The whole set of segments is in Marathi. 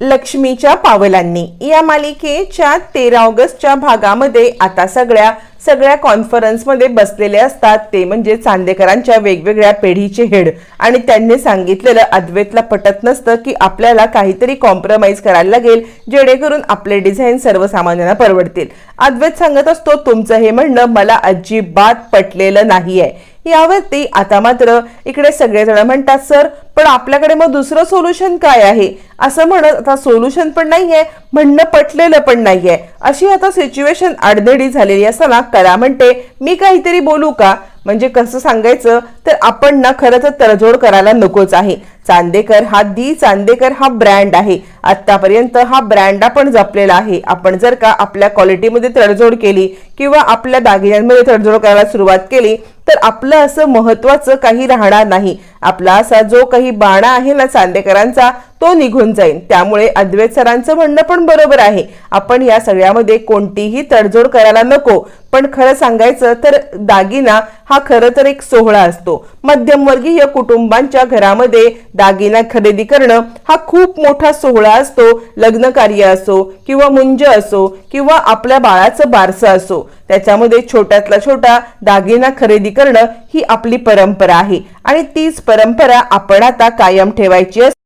लक्ष्मीच्या पावलांनी. या मालिकेच्या तेरा ऑगस्टच्या भागामध्ये आता सगळ्या सगळ्या कॉन्फरन्समध्ये बसलेले असतात. ते म्हणजे चांदेकरांच्या वेगवेगळ्या पेढीचे हेड. आणि त्यांनी सांगितलेलं अद्वैतला पटत नसतं की आपल्याला काहीतरी कॉम्प्रोमाइज करायला लागेल जेणेकरून आपले डिझाईन सर्वसामान्यांना परवडतील. अद्वैत सांगत असतो तुमचं हे म्हणणं मला अजिबात पटलेलं नाही आहे यावरती आता मात्र इकडे सगळेजण म्हणतात सर पण आपल्याकडे मग दुसरं सोल्युशन काय आहे? असं म्हणत आता सोल्युशन पण नाहीये म्हणणं पटलेलं पण नाहीये. अशी आता सिच्युएशन आडधडी झालेली असताना कला म्हणते मी काहीतरी बोलू का? म्हणजे कसं सांगायचं तर आपण ना खरं तर तडजोड करायला नकोच आहे. चांदेकर हा दी चांदेकर हा ब्रँड आहे. आतापर्यंत हा ब्रँड आपण जपलेला आहे. आपण जर का आपल्या क्वालिटीमध्ये तडजोड केली किंवा आपल्या दागिन्यांमध्ये तडजोड करायला सुरुवात केली तर आपलं असं महत्वाचं काही राहणार नाही. आपला असा जो काही बाणा आहे ना चांदेकरांचा तो निघून जाईल त्यामुळे अद्वैत सरांचं म्हणणं पण बरोबर आहे. आपण या सगळ्यामध्ये कोणतीही तडजोड करायला नको. पण खरं सांगायचं तर दागिना हा खरं तर एक सोहळा असतो. मध्यमवर्गीय कुटुंबांच्या घरामध्ये दागिना खरेदी करणं हा खूप मोठा सोहळा असतो. लग्न कार्य असो किंवा मुंज असो किंवा आपल्या बाळाचं बारसं असो. त्याच्यामध्ये छोट्यातला छोटा दागिना खरेदी करणं ही आपली परंपरा आहे. आणि तीच परंपरा आपण आता कायम ठेवायची असते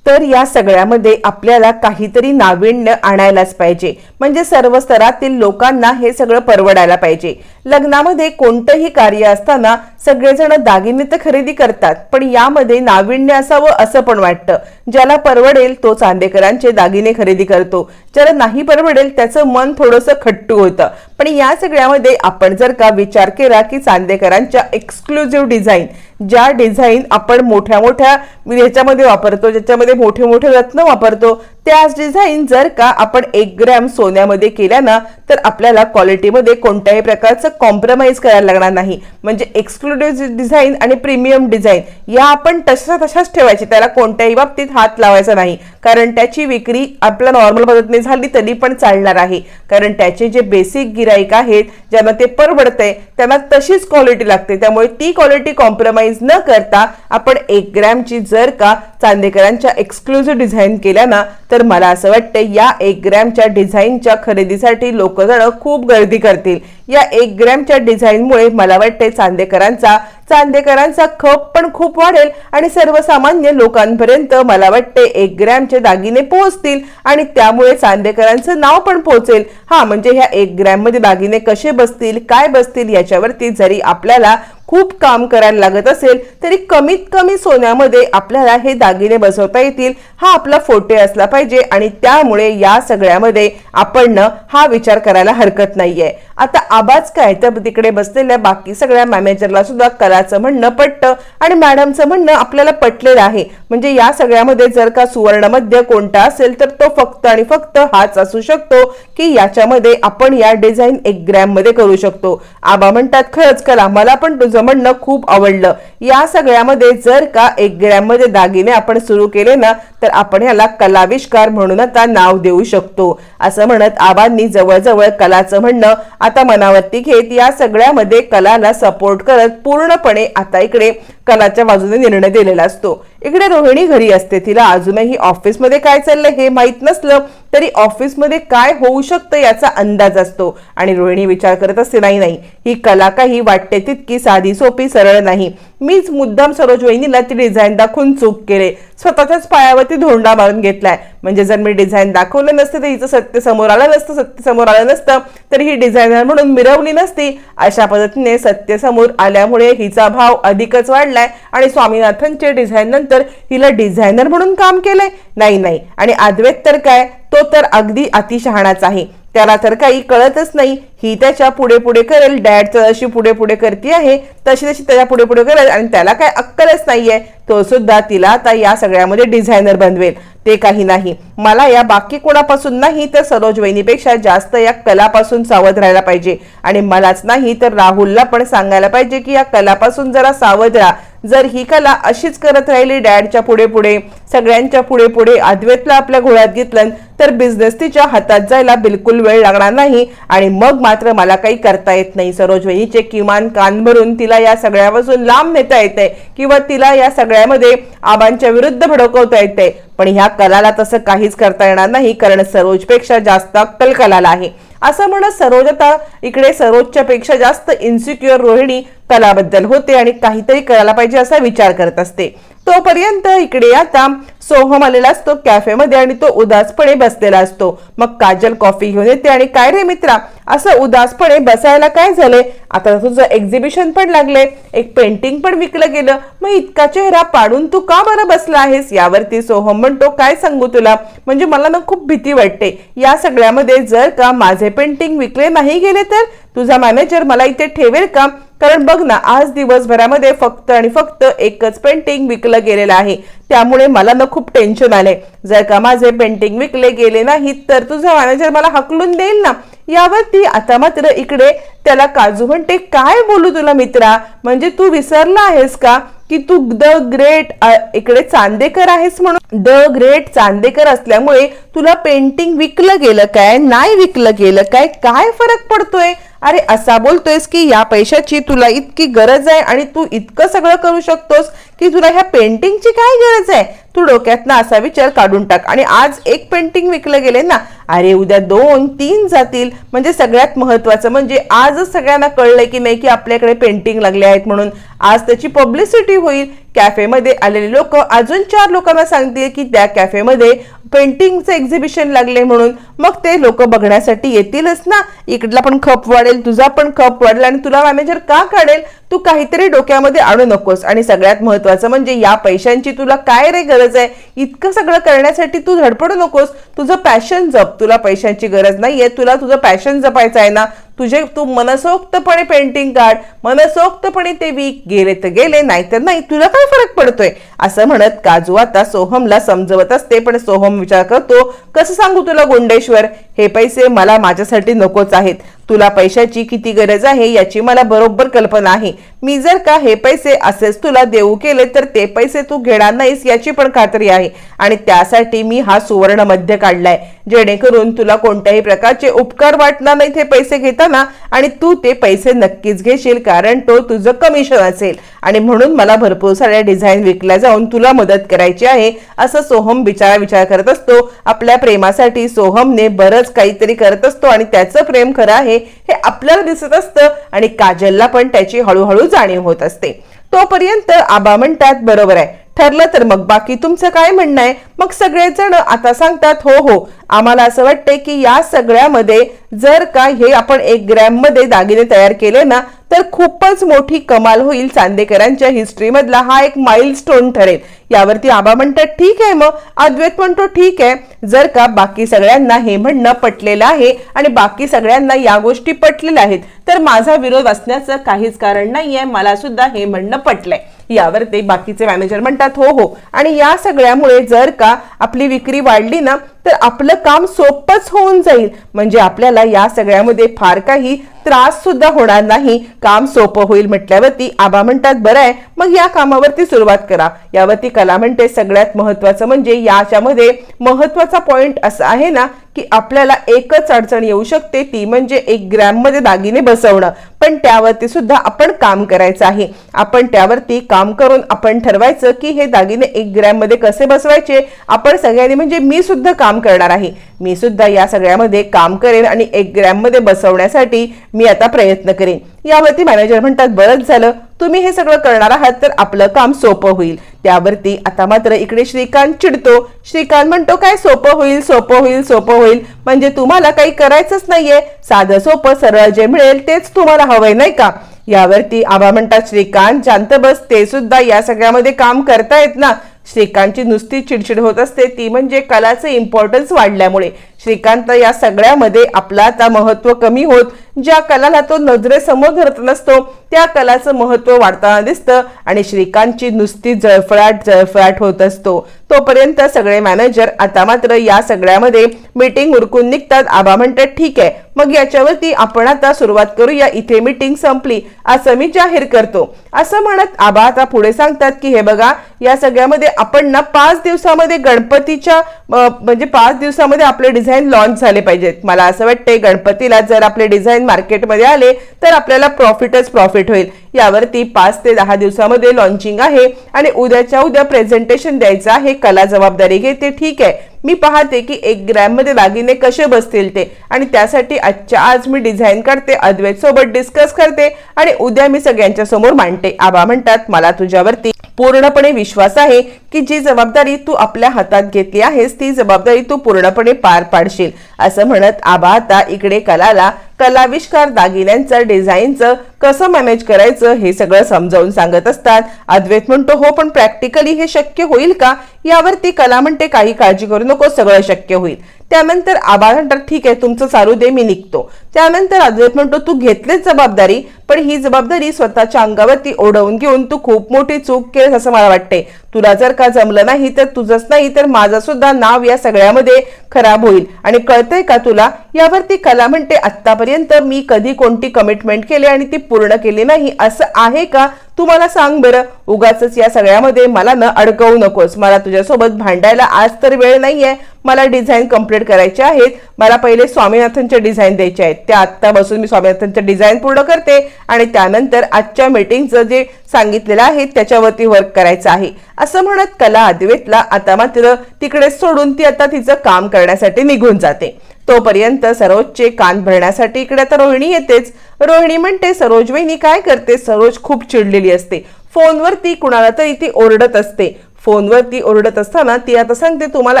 तर या सगळ्यामध्ये आपल्याला काहीतरी नाविन्य आणायलाच पाहिजे. म्हणजे सर्व स्तरातील लोकांना हे सगळं परवडायला पाहिजे. लग्नामध्ये कोणतंही कार्य असताना सगळेजण दागिने तर खरेदी करतात पण यामध्ये नाविन्य असावं असं पण वाटतं. ज्याला परवडेल तो चांदेकरांचे दागिने खरेदी करतो. ज्याला नाही परवडेल त्याचं मन थोडंसं खट्टू होतं. पण या सगळ्यामध्ये आपण जर का विचार केला की चांदेकरांच्या एक्सक्लुझिव्ह डिझाईन ज्या डिझाईन आपण मोठ्या मोठ्या ह्याच्यामध्ये वापरतो ज्याच्यामध्ये मोठे मोठे रत्न वापरतो त्याच डिझाईन जर का आपण एक ग्रॅम सोन्यामध्ये केल्या ना तर आपल्याला क्वालिटीमध्ये कोणत्याही प्रकारचं कॉम्प्रोमाइज करायला लागणार नाही. म्हणजे एक्सक्लुझिव्ह डिझाईन आणि प्रीमियम डिझाईन या आपण तशा तशाच ठेवायचे. त्याला कोणत्याही बाबतीत हात लावायचा नाही. कारण त्याची विक्री आपल्या नॉर्मल पद्धतीने झाली तरी पण चालणार आहे. कारण त्याचे जे बेसिक गिराईक आहेत ज्यांना ते परवडतंय त्यांना तशीच क्वालिटी लागते. त्यामुळे ती क्वालिटी कॉम्प्रोमाइज न करता आपण एक ग्रॅमची जर का चांदेकरांच्या एक्सक्लुझिव्ह डिझाईन केल्या ना तर मला असं वाटतं या एक ग्रॅमच्या डिझाईनच्या खरेदीसाठी लोक जण खूप गर्दी करतील. या एक ग्रॅमच्या डिझाईनमुळे मला वाटते चांदेकरांचा चांदेकरांचा खप पण खूप वाढेल आणि सर्वसामान्य लोकांपर्यंत मला वाटते एक ग्रॅमचे दागिने पोहोचतील आणि त्यामुळे चांदेकरांचं नाव पण पोहोचेल. हा म्हणजे ह्या एक ग्रॅममध्ये दागिने कसे बसतील काय बसतील याच्यावरती जरी आपल्याला खूप काम करायला लागत असेल तरी कमीत कमी सोन्यामध्ये आपल्याला हे दागिने बसवता येतील. हा आपला फोटे असला पाहिजे आणि त्यामुळे या सगळ्यामध्ये आपण हा विचार करायला हरकत नाहीये. आता आबाज काय तर तिकडे बसलेल्या बाकी सगळ्या मॅनेजरला सुद्धा कलाचं म्हणणं पटतं आणि मॅडमचं म्हणणं आपल्याला पटलेलं आहे. म्हणजे या सगळ्यामध्ये जर का सुवर्णमध्य कोणता असेल तर तो फक्त आणि फक्त हाच असू शकतो की याच्यामध्ये आपण या डिझाईन एक ग्रॅममध्ये करू शकतो. आबा म्हणतात खरंच कला मला पण तुझं म्हणणं खूप आवडलं. या सगळ्यामध्ये जर का एक ग्रॅममध्ये दागिने आपण सुरू केले ना तर आपण याला कलाविष्कार म्हणून आता नाव देऊ शकतो. असं म्हणत आबांनी जवळजवळ कलाचं म्हणणं आता मनावरती घेत या सगळ्यामध्ये कलाला सपोर्ट करत पूर्णपणे आता इकडे कलाच्या बाजूने निर्णय दिलेला असतो. इकडे रोहिणी घरी असते. तिला अजूनही ऑफिसमध्ये काय चाललंय हे माहीत नसलं तरी ऑफिसमध्ये काय होऊ शकतं याचा अंदाज असतो. आणि रोहिणी विचार करत असते नाही नाही ही कला काही वाटते तितकी साधी सोपी सरळ नाही. मीच मुद्दाम सरोज वहिनीला ती डिझाईन दाखवून चूक केले. स्वतःच्याच पायावरती धोंडा मारून घेतलाय. म्हणजे जर मी डिझाईन दाखवलं नसतं तर हिचं सत्य समोर आलं नसतं सत्य समोर आलं नसतं. तर ही डिझायनर म्हणून मिरवली नसती. अशा पद्धतीने सत्य समोर आल्यामुळे हिचा भाव अधिकच वाढलाय. आणि स्वामीनाथनचे डिझाईन नंतर हिला डिझायनर म्हणून काम केलंय. नाही नाही. आणि अद्वैत तर काय? तो तर अगदी अतिशहाणाच आहे. त्याला तर काही कळतच नाही. ही त्याच्या पुढे पुढे करेल. डॅड तर अशी पुढे पुढे करते आहे. तशी तशी त्याच्या पुढे पुढे करेल आणि त्याला काय अक्कलच नाहीये. तो सुद्धा तिला आता या सगळ्यामध्ये डिझायनर बनवेल. ते काही नाही. मला या बाकी कोणापासून नाही तर सरोज वहिनीपेक्षा जास्त या कलापासून सावध राहायला पाहिजे. आणि मलाच नाही तर राहुलला पण सांगायला पाहिजे की या कलापासून जरा सावध राहा. जर ही कला अशीच करत राहिली डॅडच्या पुढे पुढे सगळ्यांच्या पुढे पुढे अद्वैतला आपल्या घोळ्यात घेतलं तर बिझनेस तिच्या हातात जायला बिलकुल वेळ लागणार नाही. आणि मग मात्र मला काही करता येत नाही. सरोज वहिनीचे किमान कान भरून तिला या सगळ्यापासून लांब नेता येते किंवा तिला या सगळ्या सगळ्यामध्ये आबांच्या विरुद्ध भडकवता येते. पण ह्या कलाला तसं काहीच करता येणार नाही कारण सरोजपेक्षा जास्त अक्कल कलाला आहे. असं म्हणत सरोज आता इकडे सरोजच्या पेक्षा जास्त इन्सिक्युअर रोहिणी कलाबद्दल होते आणि काहीतरी करायला पाहिजे असा विचार करत असते. तोपर्यंत इकडे आता सोहम आलेला असतो कॅफेमध्ये आणि तो उदासपणे बसलेला असतो. मग काजल कॉफी घेऊन येते आणि काय रे मित्रा असं उदासपणे बसायला काय झाले? आता तुझं एक्झिबिशन पण लागले एक पेंटिंग पण विकलं गेलं. मग इतका चेहरा पाडून तू का बरं बसला आहेस? यावरती सोहम म्हणतो काय सांगू तुला? म्हणजे मला ना खूप भीती वाटते. या सगळ्यामध्ये जर का माझे पेंटिंग विकले नाही गेले तर? तुझा मॅनेजर मला इथे ठेवेल का? कारण बघ ना आज दिवसभरामध्ये फक्त आणि फक्त एकच पेंटिंग विकलं गेलेलं आहे. त्यामुळे मला ना खूप टेन्शन आले जर का माझे पेंटिंग विकले गेले नाहीत तर तुझा मॅनेजर मला हकलून देईल ना? यावरती आता मात्र इकडे त्याला काजू म्हणते काय बोलू तुला मित्रा? म्हणजे तू विसरला आहेस का? की तू द ग्रेट इकडे चांदेकर आहेस म्हणून? द ग्रेट चांदेकर असल्यामुळे तुला पेंटिंग विकलं गेलं काय? नाही विकलं गेलं काय? काय फरक पडतोय? अरे असा बोलतोयस की या पैशाची तुला इतकी गरज आहे आणि तू इतकं सगळं करू शकतोस की तुला ह्या पेंटिंगची काय गरज आहे? तू डोक्यातनं असा विचार काढून टाक. आणि आज एक पेंटिंग विकलं गेले ना अरे उद्या दोन तीन जातील. म्हणजे सगळ्यात महत्वाचं म्हणजे आजच सगळ्यांना कळलंय की नाही की आपल्याकडे पेंटिंग लागले आहेत म्हणून. आज त्याची पब्लिसिटी होईल. कॅफेमध्ये आलेले लोक अजून चार लोकांना सांगतील की त्या कॅफेमध्ये पेंटिंगचं एक्झिबिशन लागले म्हणून. मग ते लोक बघण्यासाठी येतीलच ना. इकडला पण खप वाढेल तुझा पण खप वाढेल आणि तुला मॅनेजर का काढेल? तू काहीतरी डोक्यामध्ये आणू नकोस. आणि सगळ्यात महत्वाचं म्हणजे या पैशांची तुला काय रे गरज आहे? इतकं सगळं करण्यासाठी तू धडपडू नकोस. तुझं पॅशन जप. तुला पैशांची गरज नाहीये. तुला तुझं पॅशन जपायचं आहे ना. तुझे तू मनसोक्तपणे पेंटिंग काढ मनसोक्तपणे ते वीक गेले तर गेले नाहीतर नाही. तुला काय फरक पडतोय? असं म्हणत काजू आता सोहमला समजवत असते पण सोहम विचार करतो कसं सांगू तुला गुंडेश्वर? हे पैसे मला माझ्यासाठी नकोच आहेत. तुला पैशाची किती गरज आहे याची मला बरोबर कल्पना आहे. मी जर का हे पैसे असेच तुला देऊ केले तर ते पैसे तू घेणार नाहीस याची पण खात्री आहे. आणि त्यासाठी मी हा सुवर्ण मध्य काढलाय. जेणेकरून तुला कोणत्याही प्रकारचे उपकार वाटणार नाही ते पैसे घेताना आणि तू ते पैसे नक्कीच घेशील कारण तो तुझं कमिशन असेल. आणि म्हणून मला भरपूर साऱ्या डिझाईन विकल्या जाऊन तुला मदत करायची आहे असं सोहम बिचारा विचार करत असतो. आपल्या प्रेमासाठी सोहमने बरंच काहीतरी करत असतो आणि त्याचं प्रेम खरं आहे हे आपल्याला दिसत असतं आणि काजलला पण त्याची हळूहळू जाणीव होत असते. तोपर्यंत आबा म्हणतात बरोबर आहे. ठरलं तर मग बाकी तुमचं काय म्हणणं आहे? मग सगळेजण आता सांगतात हो हो. आम्हाला असं वाटतंय की या सगळ्यामध्ये जर का हे आपण एक ग्रॅममध्ये दागिने तयार केले ना तर खूपच मोठी कमाल होईल चांदेकरांच्या हिस्ट्रीमधला हा एक माइल स्टोन ठरेल. यावरती आबा म्हणतात ठीक आहे मग. अद्वैत म्हणतो ठीक आहे. जर का बाकी सगळ्यांना हे म्हणणं पटलेलं आहे आणि बाकी सगळ्यांना या गोष्टी पटलेल्या आहेत तर माझा विरोध असण्याचं काहीच कारण नाहीये. मला सुद्धा हे म्हणणं पटलंय. यावर ते बाकीचे मॅनेजर म्हणतात हो हो. आणि या सगळ्यामुळे जर का आपली विक्री वाढली ना तर आपलं काम सोपंच होऊन जाईल. म्हणजे आपल्याला या सगळ्यामध्ये फार काही त्रास सुद्धा होणार नाही. काम सोपं होईल म्हटल्यावरती आबा म्हणतात बरं आहे. मग या कामावरती सुरुवात करा. यावरती कला म्हणते सगळ्यात महत्वाचं म्हणजे याच्यामध्ये महत्त्वाचा पॉइंट असा आहे ना की आपल्याला एकच अडचण येऊ शकते ती म्हणजे एक ग्रॅममध्ये दागिने बसवणं. पण त्यावरती सुद्धा आपण काम करायचं आहे. आपण त्यावरती काम करून आपण ठरवायचं की हे दागिने एक ग्रॅममध्ये कसे बसवायचे? आपण सगळ्यांनी म्हणजे मी सुद्धा काम करणार आहे. मी सुद्धा या सगळ्यामध्ये काम करेन आणि एक ग्रॅममध्ये बसवण्यासाठी मी आता प्रयत्न करेन. यावरती मॅनेजर म्हणतात बरंच झालं. तुम्ही हे सगळं करणार आहात तर आपलं काम सोपं होईल. त्यावरती आता मात्र इकडे श्रीकांत चिडतो. श्रीकांत म्हणतो काय सोपं होईल सोपं होईल सोपं होईल. म्हणजे तुम्हाला काही करायचंच नाहीये. साधं सोपं सरळ जे मिळेल तेच तुम्हाला हवंय नाही का? यावरती आबा म्हणतात श्रीकांत शांत बस. ते सुद्धा या सगळ्यामध्ये काम करतायत ना. श्रीकांतची नुसती चिडचिड होत असते. ती म्हणजे कलाचं इम्पॉर्टन्स वाढल्यामुळे. श्रीकांत या सगळ्यामध्ये आपला आता महत्त्व कमी होत. ज्या कलाला तो नजरेसमोर धरत नसतो त्या कलाचं महत्त्व वाढताना दिसतं आणि श्रीकांतची नुसती जळफळाट जळफळाट होत असतो. तोपर्यंत सगळे मॅनेजर आता मात्र या सगळ्यामध्ये मीटिंग उरकून निघतात. आबा म्हणतात ठीक आहे मग याच्यावरती आपण आता सुरुवात करूया. इथे मीटिंग संपली असं मी जाहीर करतो. असं म्हणत आबा आता पुढे सांगतात की हे बघा या सगळ्यामध्ये आपण ना पाच दिवसामध्ये गणपतीच्या म्हणजे पाच दिवसामध्ये आपले डिझाईन लॉन्च झाले पाहिजेत. मला असं वाटते गणपतीला जर आपले डिझाईन मार्केटमध्ये आले तर आपल्याला प्रॉफिटच प्रॉफिट होईल. यावरती पाच ते दहा दिवसामध्ये लॉन्चिंग आहे आणि उद्याच्या उद्या प्रेझेंटेशन द्यायचं आहे. कला जबाबदारी घेते ठीक आहे. मी पाहते की एक ग्रॅममध्ये दागिने कसे बसतील ते. आणि त्यासाठी आजच्या आज मी डिझाईन करते अद्वैत सोबत डिस्कस करते आणि उद्या मी सगळ्यांच्या समोर मांडते. आबा म्हणतात मला तुझ्यावरती पूर्णपणे विश्वास आहे की जी जबाबदारी तू आपल्या हातात घेतली आहेस ती जबाबदारी तू पूर्णपणे पार पाडशील. असं म्हणत आबा आता इकडे कलाला कलाविष्कार दागिन्यांचं डिझाईनचं कसं मॅनेज करायचं हे सगळं समजावून सांगत असतात. अद्वैत म्हणतो हो पण प्रॅक्टिकली हे शक्य होईल का? यावरती कला म्हणते काही काळजी करू नको सगळं शक्य होईल. त्यानंतर आबा म्हणतात ठीक आहे तुमचं चालू दे मी निघतो. त्यानंतर अद्वैत म्हणतो तू घेतलीच जबाबदारी पण ही जबाबदारी स्वतःच्या अंगावरती ओढवून घेऊन तू खूप मोठी चूक केलीस असं मला वाटते तुला जर का जमलं नाही तर तुझंच नाही तर माझं सुद्धा नाव या सगळ्यामध्ये खराब होईल. आणि कळतंय का तुला? यावरती कला म्हणते आतापर्यंत मी कधी कोणती कमिटमेंट केली आणि ती पूर्ण केली नाही. असं आहे का? तू मला सांग बरं. उगाच या सगळ्यामध्ये मला न अडकवू नकोस. मला तुझ्यासोबत भांडायला आज तर वेळ नाहीये. मला डिझाईन कंप्लीट करायचे आहेत. मला पहिले स्वामीनाथनचे डिझाईन द्यायचे आहेत. त्या आत्ता बसून मी स्वामीनाथनचे डिझाईन पूर्ण करते आणि त्यानंतर आजच्या मीटिंगचं जे सांगितलेलं आहे त्याच्यावरती वर्क करायचं आहे. असं म्हणत कला अद्वेतला आता मात्र तिकडे सोडून ती आता तिचं काम करण्यासाठी निघून जाते. तोपर्यंत सरोजचे कान भरण्यासाठी इकडे आता रोहिणी येतेच. रोहिणी म्हणते सरोज वहिनी काय करते? सरोज खूप चिडलेली असते. फोनवरती कुणाला तरी ती ओरडत असते. फोनवरती ओरडत असताना ती आता सांगते तुम्हाला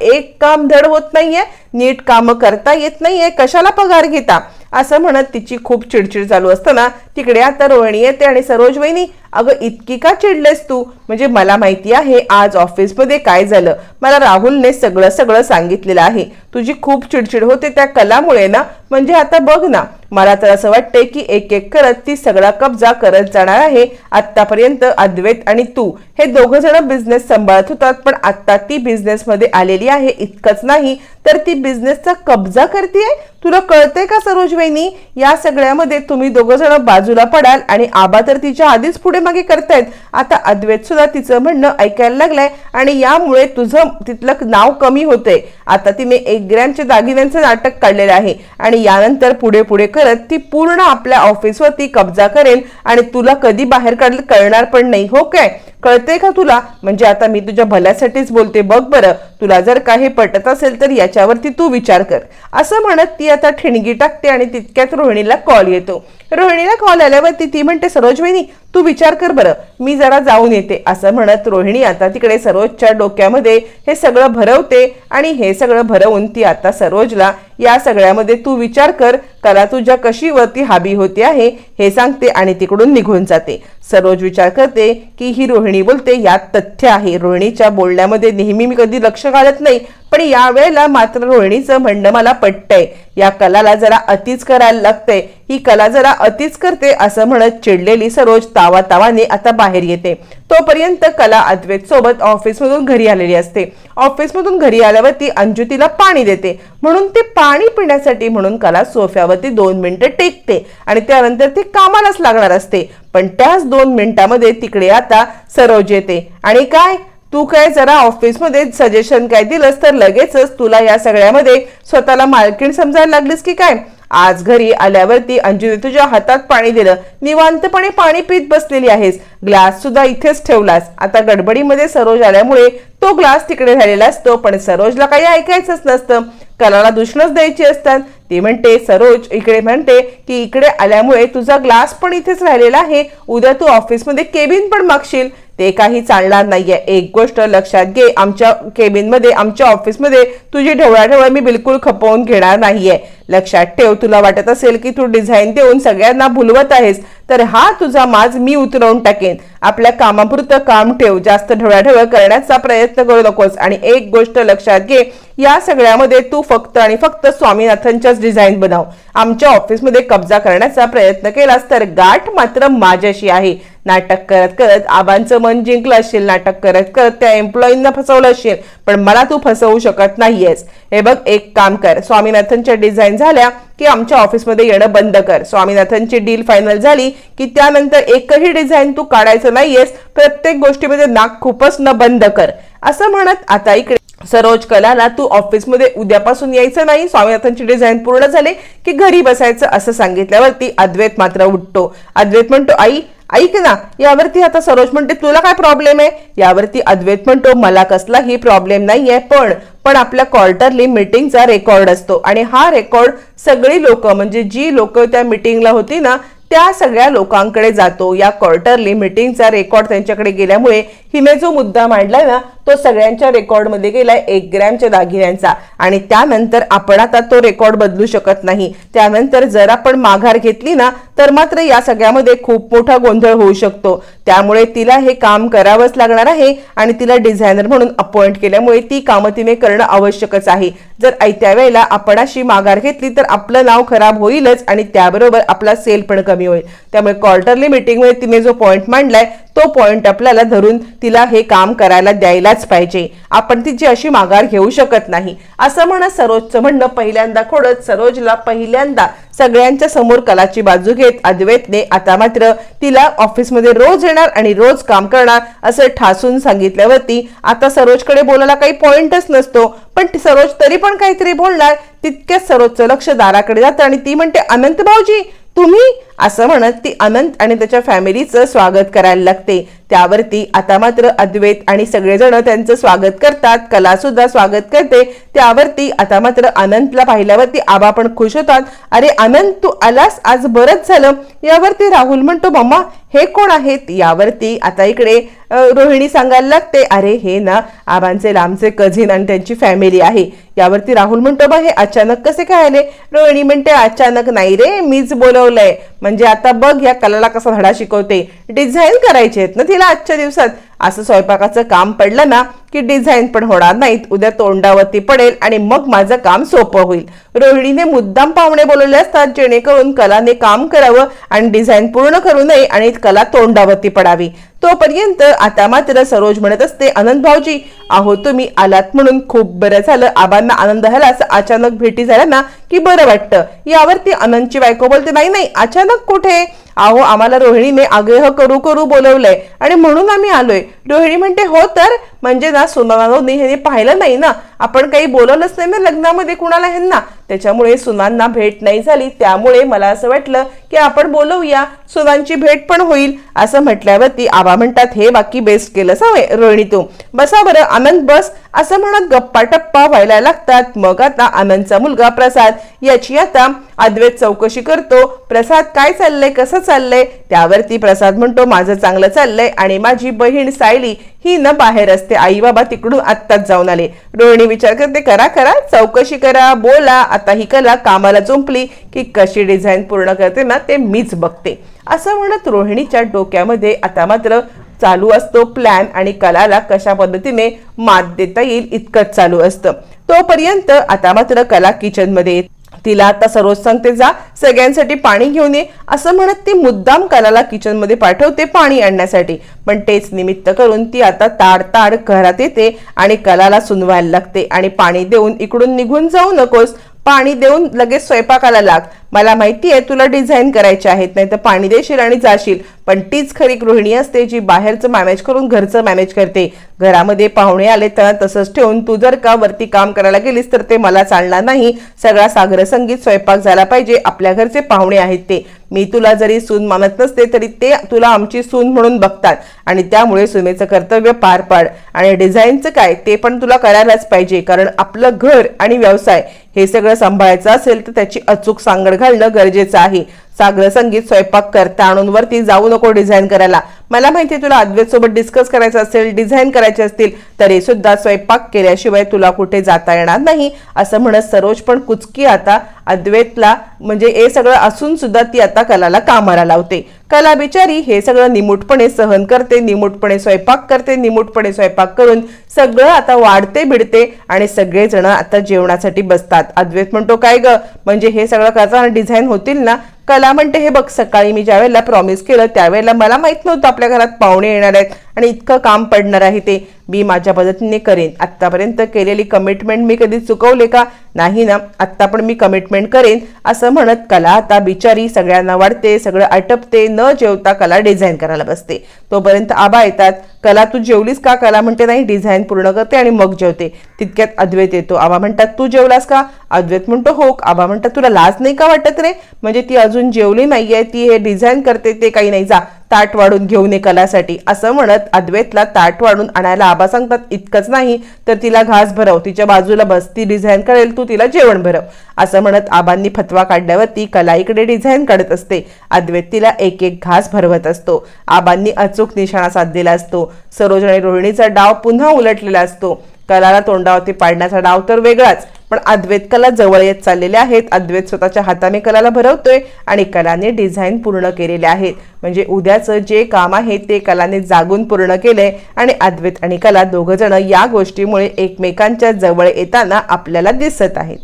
एक काम धड होत नाहीये. नीट काम करता येत नाहीये. कशाला पगार घेता? असं म्हणत तिची खूप चिडचिड चालू असताना तिकडे आता रोहिणी येते आणि सरोज वहिनी अगं इतकी का चिडलेस तू? म्हणजे मला माहिती आहे आज ऑफिसमध्ये काय झालं? मला राहुलने सगळं सगळं सांगितलेलं आहे. तुझी खूप चिडचिड होते त्या कलामुळे ना? म्हणजे आता बघ ना. मला तर असं वाटतंय की एक एक करत ती सगळा कब्जा करत जाणार आहे आतापर्यंत अद्वैत आणि तू. हे दोघ जण बिझनेस सांभाळत होतात पण आता ती बिझनेसमध्ये आलेली आहे इतकंच नाही. तर ती बिझनेसचा कब्जा करते तुला कळतंय का सरोज वहिनी या सगळ्यामध्ये तुम्ही दोघ जण बाजूला पडाल आणि आबा तर तिच्या आधीच पुढे मागे करतायत. आता अद्वैत सुद्धा तिचं म्हणणं ऐकायला लागलंय आणि यामुळे तुझं तिथलं नाव कमी होतंय. आता तिने एक ग्रॅमच्या दागिन्यांचं नाटक काढलेलं आहे आणि यानंतर पुढे पुढे करत ती पूर्ण आपल्या ऑफिसवरती कब्जा करेल आणि तुला कधी बाहेर काढलं कळणार पण नाही हो काय? कळते का तुला? म्हणजे आता मी तुझ्या भल्यासाठीच बोलते बघ बरं. तुला जर काही पटत असेल तर याच्यावरती तू विचार कर. असं म्हणत ती आता ठिणगी टाकते आणि तितक्यात रोहिणीला कॉल येतो. रोहिणीला कॉल आल्यावरती ती म्हणते सरोज वहिनी तू विचार कर बरं. मी जरा जाऊन येते. असं म्हणत रोहिणी आता तिकडे सरोजच्या डोक्यामध्ये हे सगळं भरवते आणि हे सगळं भरवून ती आता सरोजला या सगळ्यामध्ये तू विचार कर कला तुझ्या कशी वरती हाबी होती आहे हे सांगते आणि तिकडून निघून जाते. सरोज विचार करते की ही रोहिणी बोलते यात तथ्य आहे. रोहिणीच्या बोलण्यामध्ये नेहमी मी कधी लक्ष घालत नाही पण या वेळेला मात्र रोहिणीचं म्हणणं मला पटतंय. या कलाला जरा अतिच करायला लागतंय. ही कला जरा अतिच करते असं म्हणत चिडलेली सरोज तावा तावाने आता बाहेर येते. तोपर्यंत कला अद्वैत सोबत ऑफिसमधून घरी आलेली असते. ऑफिसमधून घरी आल्यावरती अंजू तिला पाणी देते. म्हणून ते पाणी पिण्यासाठी म्हणून कला सोफ्यावरती दोन मिनिटं टेकते आणि त्यानंतर ती कामालाच लागणार असते. पण त्याच दोन मिनिटामध्ये तिकडे आता सरोज येते. आणि काय? तू काय जरा ऑफिसमध्ये सजेशन काय दिलंस तर लगेचच तुला या सगळ्यामध्ये स्वतःला मालकीण समजायला लागलीस की काय? आज घरी आल्यावरती अंजुने तुझ्या हातात पाणी दिलं. निवांतपणे पाणी पित बसलेली आहेस. ग्लास सुद्धा इथेच ठेवलास. आता गडबडीमध्ये सरोज आल्यामुळे तो ग्लास तिकडे झालेला असतो पण सरोजला काही ऐकायचंच नसतं. कलाला दुष्णच द्यायची असतात. ती म्हणते सरोज इकडे म्हणते की इकडे आल्यामुळे तुझा ग्लास पण इथेच राहिलेला आहे. उद्या तू ऑफिसमध्ये केबिन पण मागशील. ते काही चालणार नाहीये. एक गोष्ट लक्षात घे आमच्या केबिनमध्ये आमच्या ऑफिसमध्ये तुझी ढवळाढवळ मी बिलकुल खपवून घेणार नाहीये. लक्षात ठेव तुला वाटत असेल की तू डिझाईन देऊन सगळ्यांना भुलवत आहेस तर हा तुझा माज मी उतरवून टाकेन. आपल्या कामापुरतं काम ठेव जास्त ढवळाढवळ करण्याचा प्रयत्न करू नकोस. आणि एक गोष्ट लक्षात घे या सगळ्यामध्ये तू फक्त आणि फक्त स्वामीनाथनच्याच डिझाईन बनव. आमच्या ऑफिसमध्ये कब्जा करण्याचा प्रयत्न केलास तर गाठ मात्र माझ्याशी आहे. नाटक करत करत आबांचं मन जिंकलं असेल नाटक करत करत त्या एम्प्लॉईंना फसवलं असेल पण मला तू फसवू शकत नाहीयेस. हे बघ एक काम कर. स्वामीनाथनच्या डिझाईन झाल्या की आमच्या ऑफिसमध्ये येणं बंद कर. स्वामीनाथनची डील फायनल झाली की त्यानंतर एकही डिझाईन तू काढायचं नाहीयेस. प्रत्येक गोष्टीमध्ये नाक खूपच न बंद कर. असं म्हणत आता इकडे सरोज कलाला तू ऑफिसमध्ये उद्यापासून यायचं नाही. स्वामीनाथनची डिझाईन पूर्ण झाले की घरी बसायचं असं सांगितल्यावरती अद्वैत मात्र उठतो. अद्वैत म्हणतो आई ऐक ना यावरती आता सरोज म्हणते तुला काय प्रॉब्लेम आहे? यावरती अद्वैत म्हणतो मला कसलाही प्रॉब्लेम नाहीये पण पण आपल्या क्वार्टरली मीटिंगचा रेकॉर्ड असतो आणि हा रेकॉर्ड सगळी लोक म्हणजे जी लोक त्या मीटिंगला होती ना त्या सगळ्या लोकांकडे जातो. या क्वार्टरली मीटिंगचा रेकॉर्ड त्यांच्याकडे गेल्यामुळे हिने जो मुद्दा मांडलाय ना तो सगळ्यांच्या रेकॉर्डमध्ये गेलाय एक ग्रॅमच्या दागिन्यांचा. आणि त्यानंतर आपण आता तो रेकॉर्ड बदलू शकत नाही. त्यानंतर जर आपण माघार घेतली ना तर मात्र या सगळ्यामध्ये खूप मोठा गोंधळ होऊ शकतो. त्यामुळे तिला हे काम करावंच लागणार आहे आणि तिला डिझायनर म्हणून अपॉइंट केल्यामुळे ती कामं तिने करणं आवश्यकच आहे. जर ऐत्या वेळेला आपण अशी माघार घेतली तर आपलं नाव खराब होईलच आणि त्याबरोबर आपला सेल पण कमी होईल. त्यामुळे क्वार्टरली मीटिंगमध्ये तिने जो पॉइंट मांडलाय तो पॉइंट आपल्याला धरून तिला हे काम करायला द्यायलाच पाहिजे. आपण तिची अशी माघार घेऊ शकत नाही. असं म्हणत सरोजचं म्हणणं पहिल्यांदा खोडत सरोजला पहिल्यांदा सगळ्यांच्या समोर कलाची बाजू घेत अद्वैतने आता मात्र तिला ऑफिसमध्ये रोज येणार आणि रोज काम करणार असं ठासून सांगितल्यावरती आता सरोजकडे बोलायला काही पॉइंटच नसतो. पण सरोज तरी पण काहीतरी बोलणार. तितक्याच सरोजचं लक्ष दाराकडे जातं आणि ती म्हणते अनंत भाऊजी तुम्ही असं म्हणत ती अनंत आणि त्याच्या फॅमिलीचं स्वागत करायला लागते. त्यावरती आता मात्र अद्वैत आणि सगळेजण त्यांचं स्वागत करतात कला सुद्धा स्वागत करते. त्यावरती आता मात्र अनंतला पाहिल्यावरती आबा पण खुश होतात. अरे अनंत तू आलास? आज बरंच झालं. यावरती राहुल म्हणतो मम्मा हे कोण आहेत? यावरती आता इकडे रोहिणी सांगायला लागते अरे हे ना आबांचे लांबचे कझिन आणि त्यांची फॅमिली आहे. यावरती राहुल म्हणतो बा हे अचानक कसे काय आले? रोहिणी म्हणते अचानक नाही रे मीच बोलवलंय. म्हणजे आता बघ या कलाला कसा धडा शिकवते. डिझाईन करायचे आहेत ना तिला आजच्या दिवसात. असं स्वयंपाकाचं काम पडलं ना की डिझाईन पण होणार नाहीत. उद्या तोंडावरती पडेल आणि मग माझं काम सोपं होईल. रोहिणीने मुद्दाम पाहुणे बोलवले असतात जेणेकरून कलाने काम करावं आणि डिझाईन पूर्ण करू नये आणि कला तोंडावरती पडावी. तोपर्यंत आता मात्र सरोज म्हणत असते आनंद भाऊजी आहो तुम्ही आलात म्हणून खूप बरं झालं. आबांना आनंद झाला असं अचानक भेटी झाल्या ना की बरं वाटतं. यावरती अनंतची बायको बोलते नाही नाही अचानक कुठे? अहो आम्हाला रोहिणीने आग्रह करू करू बोलवलंय आणि म्हणून आम्ही आलोय. रोहिणी म्हणते हो तर. म्हणजे ना सुनानांनी यांनी पाहिलं नाही ना. आपण काही बोलवलंच नाही ना लग्नामध्ये कुणाला ह्यांना. त्याच्यामुळे सुनांना भेट नाही झाली. त्यामुळे मला असं वाटलं की आपण बोलवूया. सुनांची भेट पण होईल. असं म्हटल्यावरती आबा म्हणतात हे बाकी बेस्ट केलं सवय रोहिणी तू. बसा बरं आनंद बस. असं म्हणत गप्पा टप्पा व्हायला लागतात. मग आता आनंदचा मुलगा प्रसाद. याची आता अद्वैत चौकशी करतो. प्रसाद काय चाललंय कसं चाललंय? त्यावरती प्रसाद म्हणतो माझं चांगलं चाललंय आणि माझी बहीण सायली ही न बाहेर असते आई बाबा तिकडून आत्ताच जाऊन आले. रोहिणी विचार करते करा करा चौकशी करा बोला. आता ही कला कामाला जुंपली की कशी डिझाईन पूर्ण करते ना ते मीच बघते. असं म्हणत रोहिणीच्या डोक्यामध्ये आता मात्र चालू असतो प्लॅन आणि कलाला कशा पद्धतीने मात देता येईल इतकंच चालू असतं. तोपर्यंत आता मात्र कला किचनमध्ये येते. तिला आता सरोज सांगते जा सगळ्यांसाठी पाणी घेऊन ये. असं म्हणत ती मुद्दाम कलाला किचनमध्ये पाठवते पाणी आणण्यासाठी. पण तेच निमित्त करून ती आता ताड ताड घरात येते आणि कलाला सुनवायला लागते. आणि पाणी देऊन इकडून निघून जाऊ नकोस. पाणी देऊन लगेच स्वयंपाकाला लाग. मला माहिती आहे तुला डिझाईन करायचे आहेत नाही तर पाणी देशील आणि जाशील. पण तीच खरी गृहिणी असते जी बाहेरचं मॅनेज करून घरचं मॅनेज करते. घरामध्ये पाहुणे आले तर तसंच ठेवून तू जर का वरती काम करायला गेलीस तर ते मला चालणार नाही. सगळा सागर संगीत स्वयंपाक झाला पाहिजे. आपल्या घरचे पाहुणे आहेत ते. मी तुला जरी सून मानत नसते तरी ते तुला आमची सून म्हणून बघतात. आणि त्यामुळे सुनेचं कर्तव्य पार पाड. आणि डिझाईनचं काय? ते पण तुला करायलाच पाहिजे. कारण आपलं घर आणि व्यवसाय हे सगळं सांभाळायचं असेल तर त्याची अचूक सांगड घालणं गरजेचं आहे. सागर संगीत स्वयंपाक करता आणून वरती जाऊ नको डिझाईन करायला. मला माहिती तुला अद्वैत सोबत डिस्कस करायचं असेल डिझाईन करायचे असतील तरी सुद्धा स्वयंपाक केल्याशिवाय तुला कुठे जाता येणार नाही. असं म्हणत सरोज पण कुचकी आता अद्वैतला म्हणजे हे सगळं असून सुद्धा ती आता कलाला कामाला लावते. कला बिचारी हे सगळं निमूटपणे सहन करते निमूटपणे स्वयंपाक करते निमूटपणे स्वयंपाक करून सगळं आता वाढते बिडते आणि सगळेजण आता जेवणासाठी बसतात. अद्वैत म्हणतो काय ग? म्हणजे हे सगळं करताना डिझाईन होतील ना? कला म्हणते हे बघ सकाळी मी ज्यावेळेला प्रॉमिस केलं त्यावेळेला मला माहीत नव्हतं आपल्या घरात पाहुणे येणार आहेत आणि इतकं काम पडणार आहे ते. मी माझ्या पद्धतीने करेन. आत्तापर्यंत केलेली कमिटमेंट मी कधी चुकवले का? नाही ना. आत्ता पण मी कमिटमेंट करेन असं म्हणत कला आता बिचारी सगळ्यांना वाढते सगळं आटपते न जेवता कला डिझाईन करायला बसते. तोपर्यंत आबा येतात. कला तू जेवलीस का? कला म्हणते नाही डिझाईन पूर्ण करते आणि मग जेवते. तितक्यात अद्वैत येतो. आबा म्हणतात तू जेवलास का? अद्वैत म्हणतो हो. आबा म्हणतात तुला लाज नाही का वाटत रे? म्हणजे ती अजून जेवली नाहीये ती हे डिझाईन करते ते काही नाही. जा. ताट वाढून घेऊन ये कलासाठी. असं म्हणत अद्वैतला ताट वाढून आणायला आबा सांगतात इतकंच नाही तर तिला घास भरव तिच्या बाजूला बस ती डिझाईन करेल तू तिला जेवण भरव. असं म्हणत आबांनी फतवा काढल्यावरती कला इकडे डिझाईन काढत असते. अद्वैत तिला एक एक घास भरवत असतो. आबांनी अचूक निशाणा साधलेला असतो. सरोज आणि रोहिणीचा डाव पुन्हा उलटलेला असतो. कलाला तोंडावरती पाडण्याचा डाव तर वेगळाच पण अद्वैत कला जवळ येत चाललेल्या आहेत. अद्वैत स्वतःच्या हाताने कलाला भरवतोय आणि कलाने डिझाईन पूर्ण केलेले आहेत. म्हणजे उद्याचं जे काम आहे ते कलाने जागून पूर्ण केलंय आणि अद्वैत आणि कला दोघंजणं या गोष्टीमुळे एकमेकांच्या जवळ येताना आपल्याला दिसत आहेत.